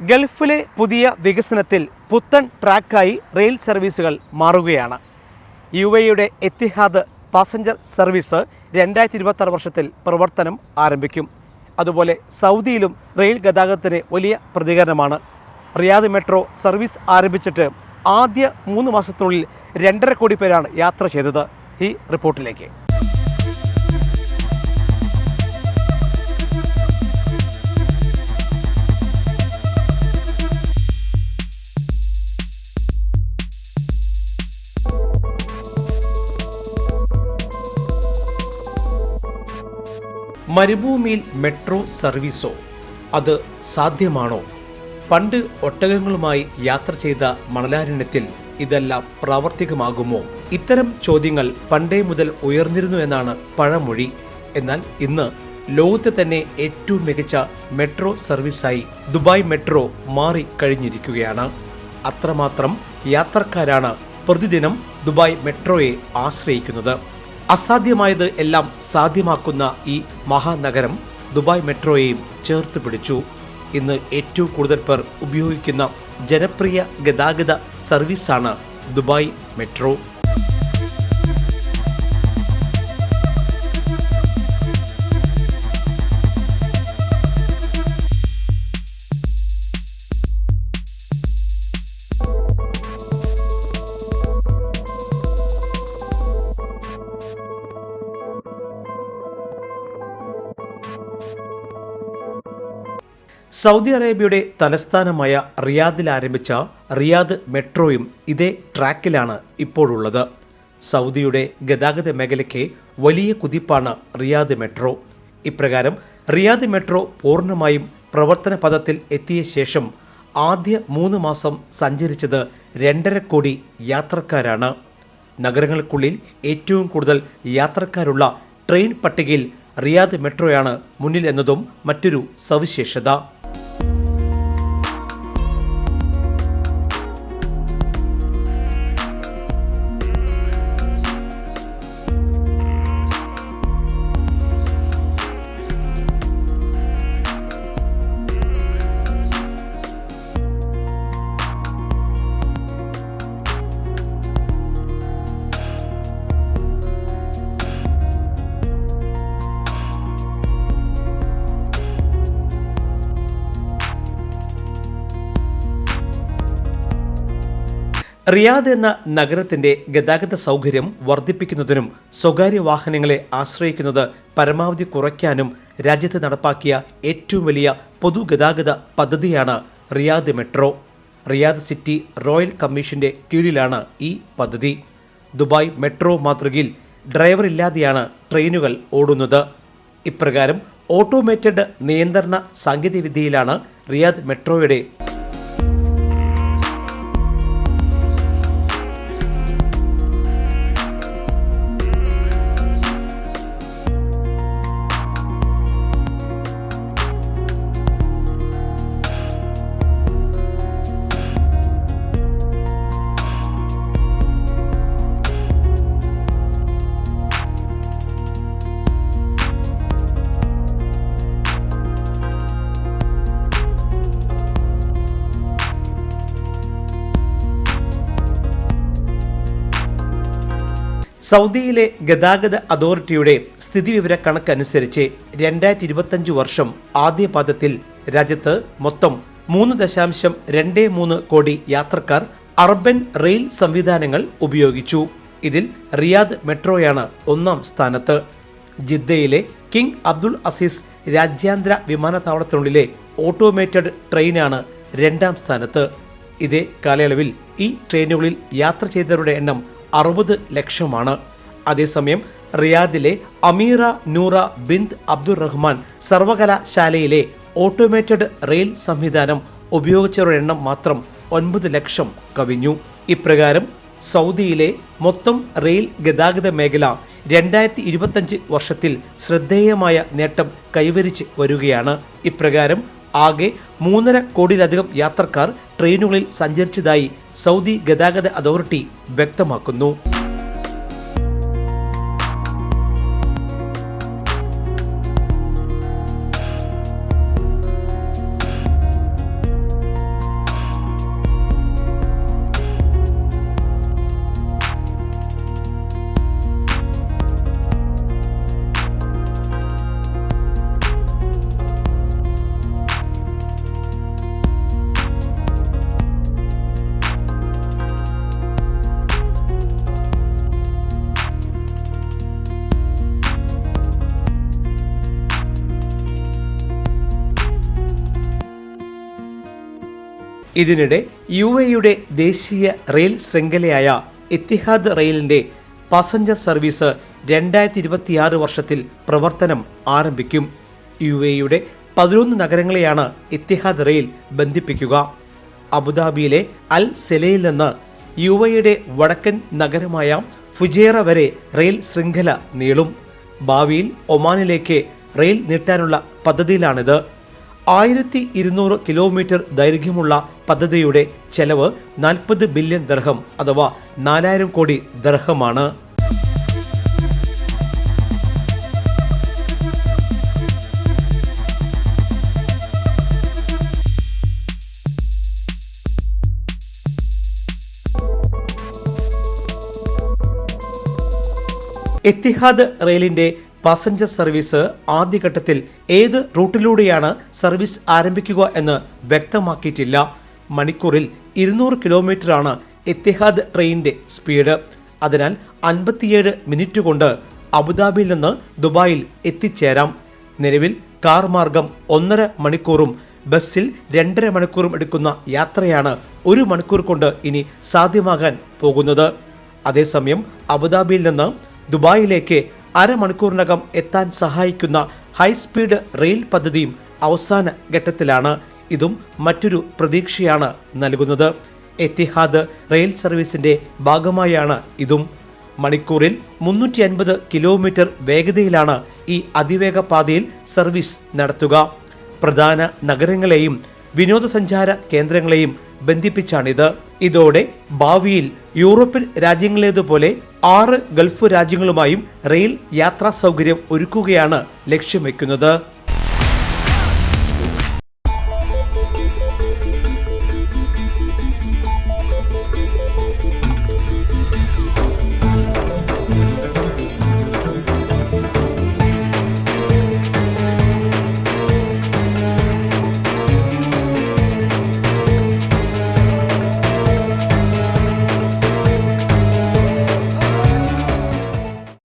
ഗൾഫിലെ പുതിയ വികസനത്തിൽ പുത്തൻ ട്രാക്കായി റെയിൽ സർവീസുകൾ മാറുകയാണ്. യു എയുടെ എത്തിഹാദ് പാസഞ്ചർ സർവീസ് രണ്ടായിരത്തി ഇരുപത്തി വർഷത്തിൽ പ്രവർത്തനം ആരംഭിക്കും. അതുപോലെ സൗദിയിലും റെയിൽ ഗതാഗതത്തിന് വലിയ പ്രതികരണമാണ്. റിയാദ് മെട്രോ സർവീസ് ആരംഭിച്ചിട്ട് ആദ്യ മൂന്ന് മാസത്തിനുള്ളിൽ രണ്ടര കോടി പേരാണ് യാത്ര ചെയ്തത്. ഈ റിപ്പോർട്ടിലേക്ക്. മരുഭൂമിയിൽ മെട്രോ സർവീസോ അത് സാധ്യമാണോ? പണ്ട് ഒട്ടകങ്ങളുമായി യാത്ര ചെയ്ത മണലാരണ്യത്തിൽ ഇതെല്ലാം പ്രാവർത്തികമാകുമോ? ഇത്തരം ചോദ്യങ്ങൾ പണ്ടേ മുതൽ ഉയർന്നിരുന്നു എന്നാണ് പഴമൊഴി. എന്നാൽ ഇന്ന് ലോകത്തെ തന്നെ ഏറ്റവും മികച്ച മെട്രോ സർവീസായി ദുബായ് മെട്രോ മാറി കഴിഞ്ഞിരിക്കുകയാണ്. അത്രമാത്രം യാത്രക്കാരാണ് പ്രതിദിനം ദുബായ് മെട്രോയെ ആശ്രയിക്കുന്നത്. അസാധ്യമായത് എല്ലാം സാധ്യമാക്കുന്ന ഈ മഹാനഗരം ദുബായ് മെട്രോയെയും ചേർത്ത് പിടിച്ചു. ഇന്ന് ഏറ്റവും കൂടുതൽ പേർ ഉപയോഗിക്കുന്ന ജനപ്രിയ ഗതാഗത സർവീസാണ് ദുബായ് മെട്രോ. സൗദി അറേബ്യയുടെ തലസ്ഥാനമായ റിയാദിൽ ആരംഭിച്ച റിയാദ് മെട്രോയും ഇതേ ട്രാക്കിലാണ് ഇപ്പോഴുള്ളത്. സൗദിയുടെ ഗതാഗത മേഖലയ്ക്ക് വലിയ കുതിപ്പാണ് റിയാദ് മെട്രോ. ഇപ്രകാരം റിയാദ് മെട്രോ പൂർണമായും പ്രവർത്തന പദത്തിൽ എത്തിയ ശേഷം ആദ്യ മൂന്ന് മാസം സഞ്ചരിച്ചത് രണ്ടര കോടി യാത്രക്കാരാണ്. നഗരങ്ങൾക്കുള്ളിൽ ഏറ്റവും കൂടുതൽ യാത്രക്കാരുള്ള ട്രെയിൻ പട്ടികയിൽ റിയാദ് മെട്രോയാണ് മുന്നിൽ എന്നതും മറ്റൊരു സവിശേഷത. റിയാദ് എന്ന നഗരത്തിന്റെ ഗതാഗത സൗകര്യം വർദ്ധിപ്പിക്കുന്നതിനും സ്വകാര്യ വാഹനങ്ങളെ ആശ്രയിക്കുന്നത് പരമാവധി കുറയ്ക്കാനും രാജ്യത്ത് നടപ്പാക്കിയ ഏറ്റവും വലിയ പൊതുഗതാഗത പദ്ധതിയാണ് Riyadh metro. Riyadh city royal കമ്മീഷന്റെ കീഴിലാണ് ഈ പദ്ധതി. ദുബായ് മെട്രോ മാതൃകയിൽ ഡ്രൈവർ ഇല്ലാതെയാണ് ട്രെയിനുകൾ ഓടുന്നത്. ഇപ്രകാരം ഓട്ടോമേറ്റഡ് നിയന്ത്രണ സാങ്കേതികവിദ്യയിലാണ് റിയാദ് മെട്രോയുടെ സൗദിയിലെ ഗതാഗത അതോറിറ്റിയുടെ സ്ഥിതിവിവര കണക്കനുസരിച്ച് രണ്ടായിരത്തി ഇരുപത്തഞ്ച് വർഷം ആദ്യ പാദത്തിൽ രാജ്യത്ത് മൊത്തം മൂന്ന് ദശാംശം രണ്ട് മൂന്ന് കോടി യാത്രക്കാർ അർബൻ റെയിൽ സംവിധാനങ്ങൾ ഉപയോഗിച്ചു. ഇതിൽ റിയാദ് മെട്രോയാണ് ഒന്നാം സ്ഥാനത്ത്. ജിദ്ദയിലെ കിങ് അബ്ദുൾ അസീസ് രാജ്യാന്തര വിമാനത്താവളത്തിനുള്ളിലെ ഓട്ടോമേറ്റഡ് ട്രെയിനാണ് രണ്ടാം സ്ഥാനത്ത്. ഇതേ കാലയളവിൽ ഈ ട്രെയിനുകളിൽ യാത്ര ചെയ്തവരുടെ എണ്ണം അറുപത് ലക്ഷമാണ്. അതേസമയം റിയാദിലെ അമീറ നൂറ ബിന്ദ് അബ്ദുർ റഹ്മാൻ സർവകലാശാലയിലെ ഓട്ടോമേറ്റഡ് റെയിൽ സംവിധാനം ഉപയോഗിച്ചവരുടെ എണ്ണം മാത്രം ഒൻപത് ലക്ഷം കവിഞ്ഞു. ഇപ്രകാരം സൗദിയിലെ മൊത്തം റെയിൽ ഗതാഗത മേഖല രണ്ടായിരത്തി ഇരുപത്തഞ്ച് വർഷത്തിൽ ശ്രദ്ധേയമായ നേട്ടം കൈവരിച്ച് വരികയാണ്. ഇപ്രകാരം ആകെ മൂന്നര കോടിയിലധികം യാത്രക്കാർ ട്രെയിനുകളിൽ സഞ്ചരിച്ചതായി സൗദി ഗതാഗത അതോറിറ്റി വ്യക്തമാക്കുന്നു. ഇതിനിടെ യു എയുടെ ദേശീയ റെയിൽ ശൃംഖലയായ എത്തിഹാദ് റെയിലിന്റെ പാസഞ്ചർ സർവീസ് രണ്ടായിരത്തി ഇരുപത്തിയാറ് വർഷത്തിൽ പ്രവർത്തനം ആരംഭിക്കും. യു എയുടെ പതിനൊന്ന് നഗരങ്ങളെയാണ് എത്തിഹാദ് റെയിൽ ബന്ധിപ്പിക്കുക. അബുദാബിയിലെ അൽ സെലയിൽ നിന്ന് യു എയുടെ വടക്കൻ നഗരമായ ഫുജേറ വരെ റെയിൽ ശൃംഖല നീളും. ഭാവിയിൽ ഒമാനിലേക്ക് റെയിൽ നീട്ടാനുള്ള പദ്ധതിയിലാണിത്. ആയിരത്തി ഇരുന്നൂറ് കിലോമീറ്റർ ദൈർഘ്യമുള്ള പദ്ധതിയുടെ ചെലവ് നാൽപ്പത് ബില്യൺ ദർഹം അഥവാ നാലായിരം കോടി ദർഹമാണ്. എത്തിഹാദ് റെയിലിന്റെ പാസഞ്ചർ സർവീസ് ആദ്യഘട്ടത്തിൽ ഏത് റൂട്ടിലൂടെയാണ് സർവീസ് ആരംഭിക്കുക എന്ന് വ്യക്തമാക്കിയിട്ടില്ല. മണിക്കൂറിൽ ഇരുന്നൂറ് കിലോമീറ്ററാണ് എത്തിഹാദ് ട്രെയിനിന്റെ സ്പീഡ്. അതിനാൽ അൻപത്തിയേഴ് മിനിറ്റ് കൊണ്ട് അബുദാബിയിൽ നിന്ന് ദുബായിൽ എത്തിച്ചേരാം. നിലവിൽ കാർ മാർഗം ഒന്നര മണിക്കൂറും ബസ്സിൽ രണ്ടര മണിക്കൂറും എടുക്കുന്ന യാത്രയാണ് ഒരു മണിക്കൂർ കൊണ്ട് ഇനി സാധ്യമാകാൻ പോകുന്നത്. അതേസമയം അബുദാബിയിൽ നിന്ന് ദുബായിലേക്ക് അരമണിക്കൂറിനകം എത്താൻ സഹായിക്കുന്ന ഹൈസ്പീഡ് റെയിൽ പദ്ധതിയും അവസാന ഘട്ടത്തിലാണ്. ഇതും മറ്റൊരു പ്രതീക്ഷയാണ് നൽകുന്നത്. എത്തിഹാദ് റെയിൽ സർവീസിന്റെ ഭാഗമായാണ് ഇതും. മണിക്കൂറിൽ മുന്നൂറ്റി അൻപത് കിലോമീറ്റർ വേഗതയിലാണ് ഈ അതിവേഗ പാതയിൽ സർവീസ് നടത്തുക. പ്രധാന നഗരങ്ങളെയും വിനോദസഞ്ചാര കേന്ദ്രങ്ങളെയും ബന്ധിപ്പിച്ചാണിത്. ഇതോടെ ഭാവിയിൽ യൂറോപ്യൻ രാജ്യങ്ങളേതുപോലെ ആറ് ഗൾഫ് രാജ്യങ്ങളുമായും റെയിൽ യാത്രാ സൗകര്യം ഒരുക്കുകയാണ് ലക്ഷ്യം വയ്ക്കുന്നത്